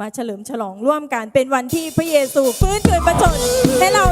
มาเฉลิมฉลองร่วมกันเป็นวันที่พระเยซูฟื้นคืนประชนให้เรา